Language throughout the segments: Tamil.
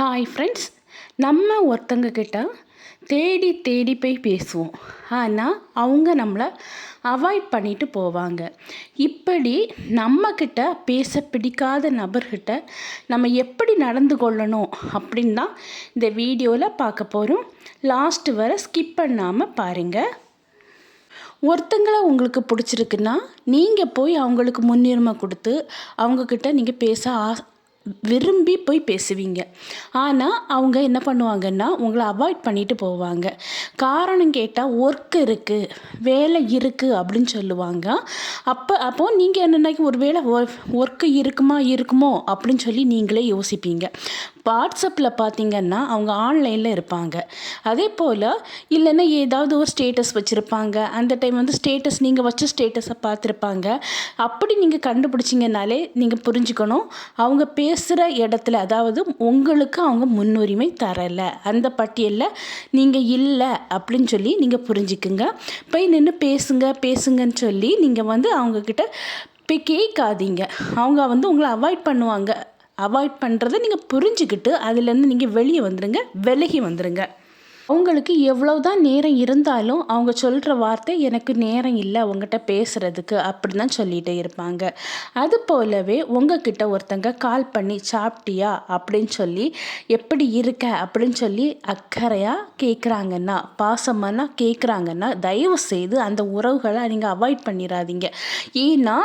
ஹாய் ஃப்ரெண்ட்ஸ் நம்ம ஒருத்தங்க கிட்ட தேடி தேடி போய் பேசுவோம். ஆனால் அவங்க நம்மளை அவாய்ட் பண்ணிட்டு போவாங்க. இப்படி நம்மக்கிட்ட பேச பிடிக்காத நபர்கிட்ட நம்ம எப்படி நடந்து கொள்ளணும் அப்படின்னு தான் இந்த வீடியோவில் பார்க்க போகிறோம் லாஸ்ட்டு வர ஸ்கிப் பண்ணாமல் பாருங்கள் ஒருத்தங்களை உங்களுக்கு பிடிச்சிருக்குன்னா நீங்கள் போய் அவங்களுக்கு முன்னுரிமை கொடுத்து அவங்கக்கிட்ட நீங்கள் பேச ஆ விரும்பி போய் பேசுவீங்க. ஆனால் அவங்க என்ன பண்ணுவாங்கன்னா உங்களை அவாய்ட் பண்ணிட்டு போவாங்க. காரணம் கேட்டால் ஒர்க் இருக்குது வேலை இருக்குது அப்படின்னு சொல்லுவாங்க. அப்போ அப்போது நீங்கள் என்னென்னா ஒரு வேலை ஒர்க்கு இருக்குமா இருக்குமோ அப்படின்னு சொல்லி நீங்களே யோசிப்பீங்க. வாட்ஸ்அப்பில் பார்த்தீங்கன்னா அவங்க ஆன்லைனில் இருப்பாங்க. அதே போல் இல்லைன்னா ஏதாவது ஒரு ஸ்டேட்டஸ் வச்சுருப்பாங்க. அந்த டைம் வந்து ஸ்டேட்டஸ் நீங்கள் வச்ச ஸ்டேட்டஸை பார்த்துருப்பாங்க. அப்படி நீங்கள் கண்டுபிடிச்சிங்கனாலே நீங்கள் புரிஞ்சுக்கணும் அவங்க பேசுகிற இடத்துல அதாவது உங்களுக்கு அவங்க முன்னுரிமை தரலை. அந்த பட்டியலில் நீங்கள் இல்லை அப்படின்னு சொல்லி நீங்கள் புரிஞ்சுக்குங்க. போய் நின்று பேசுங்க பேசுங்கன்னு சொல்லி நீங்கள் வந்து அவங்கக்கிட்ட போய் கேட்காதீங்க. அவங்க வந்து உங்களை அவாய்ட் பண்ணுவாங்க. அவாய்ட் பண்ணுறதை நீங்கள் புரிஞ்சுக்கிட்டு அதுலேருந்து நீங்கள் வெளியே வந்துடுங்க விலகி வந்துடுங்க அவங்களுக்கு எவ்வளோ தான் நேரம் இருந்தாலும் அவங்க சொல்கிற வார்த்தை எனக்கு நேரம் இல்லை உங்ககிட்ட பேசுகிறதுக்கு அப்படி தான் சொல்லிகிட்டே இருப்பாங்க. அது போலவே உங்ககிட்ட ஒருத்தங்க கால் பண்ணி சாப்பிட்டியா? அப்படின்னு சொல்லி எப்படி இருக்க? அப்படின்னு சொல்லி அக்கறையாக கேட்குறாங்கன்னா பாசமானா கேட்குறாங்கன்னா தயவு செய்து அந்த உறவுகளை நீங்கள் அவாய்ட் பண்ணிடாதீங்க ஏன்னா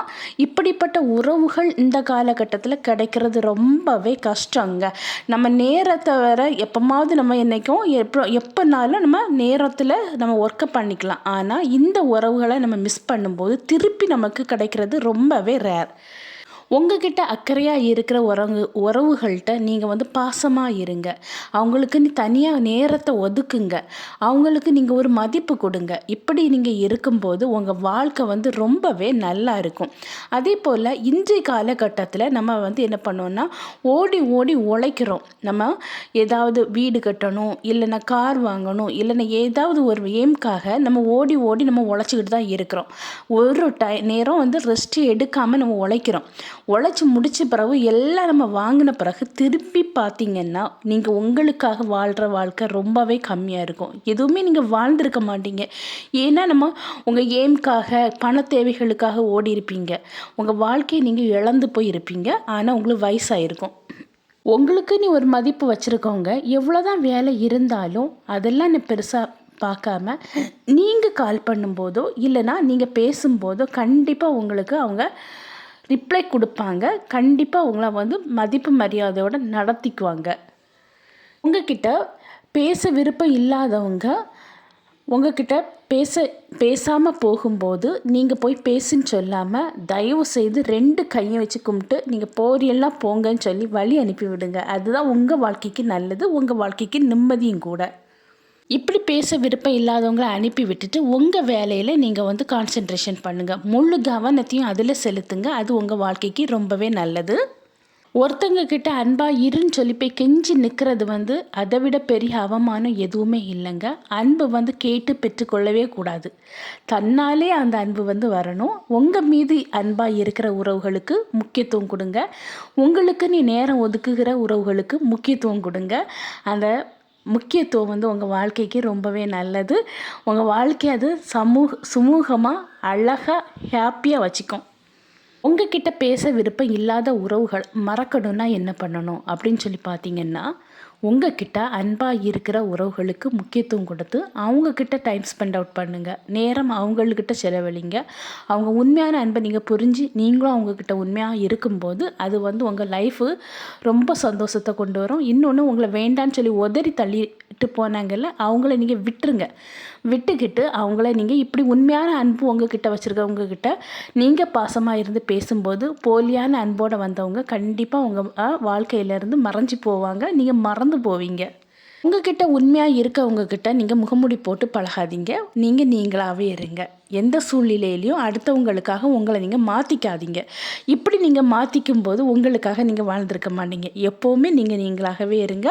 இப்படிப்பட்ட உறவுகள் இந்த காலகட்டத்தில் கிடைக்கிறது ரொம்பவே கஷ்டங்க. நம்ம நேரத்தை வர எப்போமாவது நம்ம என்றைக்கும் எப்போ எப் எப்போனாலும் நம்ம நேரத்தில் நம்ம ஒர்க்கை பண்ணிக்கலாம். ஆனால் இந்த உறவுகளை நம்ம மிஸ் பண்ணும்போது திருப்பி நமக்கு கிடைக்கிறது ரொம்பவே ரேர் உங்ககிட்ட அக்கறையாக இருக்கிற உறவு உறவுகள்கிட்ட நீங்கள் வந்து பாசமாக இருங்க. அவங்களுக்குன்னு தனியாக நேரத்தை ஒதுக்குங்க. அவங்களுக்கு நீங்கள் ஒரு மதிப்பு கொடுங்க. இப்படி நீங்கள் இருக்கும்போது உங்கள் வாழ்க்கை வந்து ரொம்பவே நல்லா இருக்கும். அதே போல் இன்றைய காலகட்டத்தில் நம்ம வந்து என்ன பண்ணோம்னா ஓடி ஓடி உழைக்கிறோம். நம்ம ஏதாவது வீடு கட்டணும் இல்லைன்னா கார் வாங்கணும் இல்லைன்னா ஏதாவது ஒரு எய்ம்காக நம்ம ஓடி ஓடி நம்ம உழைச்சிக்கிட்டு தான் இருக்கிறோம். ஒரு டை நேரம் வந்து ரெஸ்ட் எடுக்காமல் நம்ம உழைக்கிறோம். உழைச்சி முடித்த பிறகு எல்லாம் நம்ம வாங்கின பிறகு திருப்பி பார்த்தீங்கன்னா நீங்கள் உங்களுக்காக வாழ்கிற வாழ்க்கை ரொம்பவே கம்மியாக இருக்கும். எதுவுமே நீங்கள் வாழ்ந்திருக்க மாட்டீங்க. ஏன்னா நம்ம உங்கள் எய்ம்காக பண தேவைகளுக்காக ஓடி இருப்பீங்க உங்கள் வாழ்க்கையை நீங்கள் இழந்து போய் இருப்பீங்க ஆனால் உங்களுக்கு வயசாயிருக்கும். உங்களுக்கு நீ ஒரு மதிப்பு வச்சுருக்கவங்க எவ்வளோ தான் வேலை இருந்தாலும் அதெல்லாம் நீ பெருசாக பார்க்காம நீங்கள் கால் பண்ணும்போதோ இல்லைனா நீங்கள் பேசும்போதோ கண்டிப்பாக உங்களுக்கு அவங்க ரிப்ளை கொடுப்பாங்க. கண்டிப்பாக உங்களை வந்து மதிப்பு மரியாதையோடு நடத்திக்குவாங்க. உங்ககிட்ட பேச விருப்பம் இல்லாதவங்க உங்ககிட்ட பேச பேசாமல் போகும்போது நீங்கள் போய் பேசுன்னு சொல்லாமல் தயவு செய்து ரெண்டு கையை வச்சு கும்பிட்டு நீங்கள் போரியெல்லாம் போங்கன்னு சொல்லி வழி அனுப்பி விடுங்க அதுதான் உங்கள் வாழ்க்கைக்கு நல்லது உங்கள் வாழ்க்கைக்கு நிம்மதியும் கூட. இப்படி பேச விருப்பம் இல்லாதவங்களை அனுப்பி விட்டுட்டு உங்கள் வேலையில் நீங்கள் வந்து கான்சென்ட்ரேஷன் பண்ணுங்கள் முழு கவனத்தையும் அதில் செலுத்துங்க. அது உங்கள் வாழ்க்கைக்கு ரொம்பவே நல்லது. ஒருத்தங்க கிட்ட அன்பா இருன்னு சொல்லி போய் கெஞ்சி நிற்கிறது வந்து அதை விட பெரிய அவமானம் எதுவுமே இல்லைங்க. அன்பு வந்து கேட்டு பெற்றுக்கொள்ளவே கூடாது. தன்னாலே அந்த அன்பு வந்து வரணும். உங்கள் மீது அன்பாக இருக்கிற உறவுகளுக்கு முக்கியத்துவம் கொடுங்க. உங்களுக்கு நீ நேரம் ஒதுக்குகிற உறவுகளுக்கு முக்கியத்துவம் கொடுங்க. அந்த முக்கியத்துவம் வந்து உங்கள் வாழ்க்கைக்கு ரொம்பவே நல்லது. உங்கள் வாழ்க்கை அது சமூக சுமூகமாக அழகாக ஹாப்பியாக வச்சுக்கும். உங்ககிட்ட பேச விருப்பம் இல்லாத உறவுகள் மறக்கணும்னா என்ன பண்ணணும் அப்படின்னு சொல்லி பார்த்தீங்கன்னா உங்ககிட்ட அன்பாக இருக்கிற உறவுகளுக்கு முக்கியத்துவம் கொடுத்து அவங்கக்கிட்ட டைம் ஸ்பெண்ட் அவுட் பண்ணுங்கள் நேரம் அவங்கக்கிட்ட செலவழிங்க. அவங்க உண்மையான அன்பை நீங்கள் புரிஞ்சு நீங்களும் அவங்கக்கிட்ட உண்மையாக இருக்கும்போது அது வந்து உங்கள் லைஃபு ரொம்ப சந்தோஷத்தை கொண்டு வரும். இன்னொன்று உங்களை வேண்டான்னு சொல்லி உதறி தள்ளிட்டு போனாங்கல்ல அவங்கள நீங்கள் விட்டுருங்க. விட்டுக்கிட்டு அவங்கள நீங்கள் இப்படி உண்மையான அன்பு உங்ககிட்ட வச்சுருக்கவங்கக்கிட்ட நீங்கள் பாசமாக இருந்து பேசும்போது போலியான அன்போடு வந்தவங்க கண்டிப்பாக உங்கள் வாழ்க்கையிலேருந்து மறைஞ்சி போவாங்க. நீங்கள் மறந்து போவீங்க. உங்ககிட்ட உண்மையாக இருக்கவங்கக்கிட்ட நீங்கள் முகமுடி போட்டு பழகாதீங்க. நீங்கள் நீங்களாகவே இருங்க. எந்த சூழ்நிலையிலையும் அடுத்தவங்களுக்காக உங்களை நீங்கள் மாற்றிக்காதீங்க இப்படி நீங்கள் மாற்றிக்கும் போது உங்களுக்காக நீங்கள் வாழ்ந்துருக்க மாட்டீங்க. எப்போவுமே நீங்கள் நீங்களாகவே இருங்க.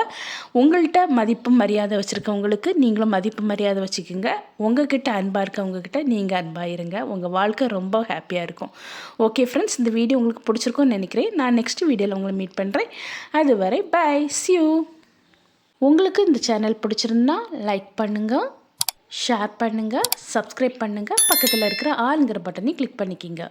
உங்கள்கிட்ட மதிப்பு மரியாதை வச்சுருக்கவங்களுக்கு நீங்களும் மதிப்பு மரியாதை வச்சுக்கோங்க. உங்ககிட்ட அன்பாக இருக்கவங்கக்கிட்ட நீங்கள் அன்பாக இருங்க. உங்கள் வாழ்க்கை ரொம்ப ஹாப்பியாக இருக்கும். ஓகே ஃப்ரெண்ட்ஸ் இந்த வீடியோ உங்களுக்கு பிடிச்சிருக்கும்னு நினைக்கிறேன். நான் நெக்ஸ்ட் வீடியோவில் உங்களை மீட் பண்ணுறேன் அதுவரை பாய் சியூ உங்களுக்கு இந்த சேனல் பிடிச்சிருந்தா லைக் பண்ணுங்கள் ஷேர் பண்ணுங்கள் சப்ஸ்கிரைப் பண்ணுங்கள் பக்கத்தில் இருக்கிற ஆளுங்கிற பட்டனையும் கிளிக் பண்ணிக்கிங்க.